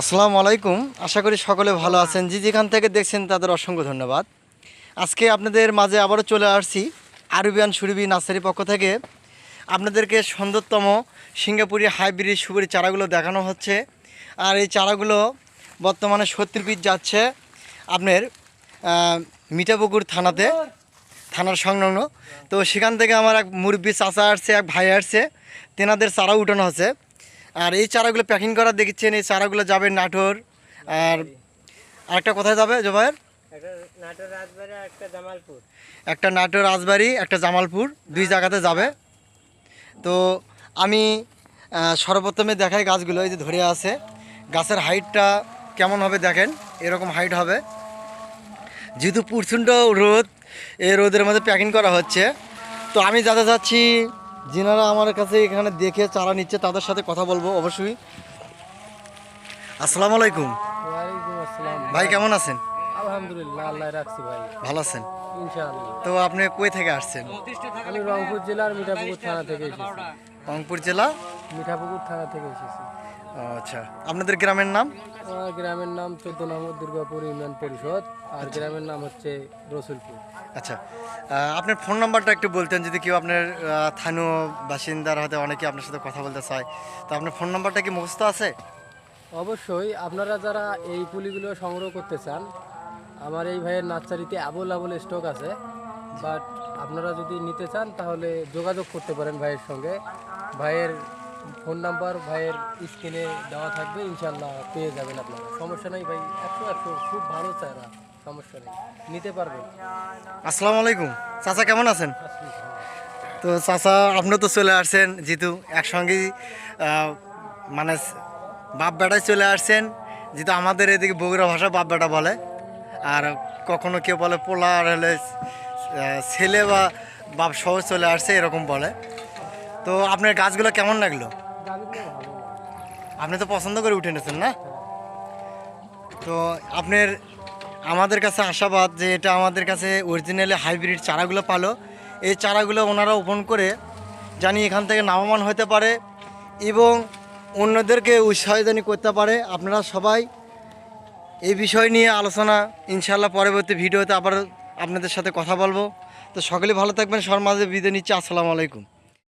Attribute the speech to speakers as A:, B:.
A: আসসালামু আলাইকুম। আশা করি সকলে ভালো আছেন। যে যেখান থেকে দেখছেন তাদের অসংখ্য ধন্যবাদ। আজকে আপনাদের মাঝে আবারও চলে আসছি আরবিয়ান সুরবি নার্সারি পক্ষ থেকে। আপনাদেরকে সুন্দরতম সিঙ্গাপুরি হাইব্রিড সুপুরি চারাগুলো দেখানো হচ্ছে। আর এই চারাগুলো বর্তমানে সত্তর পিস যাচ্ছে আপনার মিঠাপুকুর থানাতে, থানার সংলগ্ন। তো সেখান থেকে আমার এক মুরব্বী চাচা আসছে, এক ভাই আসছে। তেনাদের চারা উঠানো হচ্ছে। আর এই চারাগুলো প্যাকিং করা দেখছেন এই চারাগুলো যাবে নাটোর। আর আরেকটা কোথায় যাবে জবাইয়ের
B: একটা নাটোর রাজবাড়ি একটা জামালপুর।
A: একটা নাটোর রাজবাড়ি একটা জামালপুর দুই জায়গাতে যাবে। তো আমি সর্বপ্রথমে দেখাই গাছগুলো এই যে ধরে আছে। গাছের হাইটটা কেমন হবে দেখেন এরকম হাইট হবে। যেহেতু প্রচণ্ড রোদ এই রোদের মধ্যে প্যাকিং করা হচ্ছে। তো আমি যাতে যাচ্ছি যিনারা আমার কাছে এখানে দেখে চারা নিচ্ছে তাদের সাথে কথা বলব অবশ্যই। আসসালামু আলাইকুম। ভাই কেমন আছেন?
B: আলহামদুলিল্লাহ আল্লাহ রাখছি ভাই।
A: ভালো আছেন?
B: ইনশাআল্লাহ।
A: তো আপনি কই থেকে আসছেন?
B: আমি রংপুর জেলার মিঠাপুকুর থানা থেকে এসেছি।
A: রংপুর জেলা?
B: মিঠাপুকুর থানা থেকে এসেছি।
A: আচ্ছা। আপনাদের গ্রামের নাম?
B: গ্রামের নাম চোদ্দ নম্বর দুর্গাপুর ইউনিয়ন পরিষদ আর গ্রামের নাম হচ্ছে রসুলপুর।
A: আচ্ছা। আপনার ফোন নাম্বারটা একটু বলতেন যদি কেউ আপনার স্থানীয় বাসিন্দার হয়তো অনেকে আপনার সাথে কথা বলতে চায়। তো আপনার ফোন নাম্বারটা কি মুখস্থ আছে?
B: অবশ্যই আপনারা যারা এই পুলিগুলো সংগ্রহ করতে চান আমার এই ভাইয়ের নার্সারিতে আবল আবল স্টক আছে বাট আপনারা যদি নিতে চান তাহলে যোগাযোগ করতে পারেন ভাইয়ের সঙ্গে। ভাইয়ের ফোন নাম্বার ভাইয়ের স্ক্রিনে দেওয়া থাকবে ইনশাল্লাহ পেয়ে যাবেন আপনারা। সমস্যা নেই ভাই, একশো একশো, খুব ভালো চারা সমস্যা নেই। নিতে পারবেন।
A: আসসালামু আলাইকুম। চাচা কেমন আছেন? তো চাচা, আপনি তো চলে আসছেন, যেহেতু একসঙ্গেই মানে বাপ বেটায় চলে আসছেন, যেহেতু আমাদের এদিকে বগুড়া ভাষা বাপ বেটা বলে। আর কখনো কেউ বলে পোলা আর হলে ছেলে বা বাপ সহ চলে আসছে, এরকম বলে। তো আপনার গাছগুলো কেমন লাগল? আপনি তো পছন্দ করে উঠে নিয়েছেন না? তো আপনার, আমাদের কাছে আশাবাদ যে এটা আমাদের কাছে অরিজিনালি হাইব্রিড চারাগুলো পালো। এই চারাগুলো ওনারা ওপেন করে জানি এখান থেকে নামমান হতে পারে এবং অন্যদেরকে উৎসাহদানি করতে পারে। আপনারা সবাই এই বিষয় নিয়ে আলোচনা ইনশাল্লাহ পরবর্তী ভিডিওতে আবার আপনাদের সাথে কথা বলব। তো সকলে ভালো থাকবেন সর মাঝে বিদায় নিচ্ছি, আসসালামু আলাইকুম।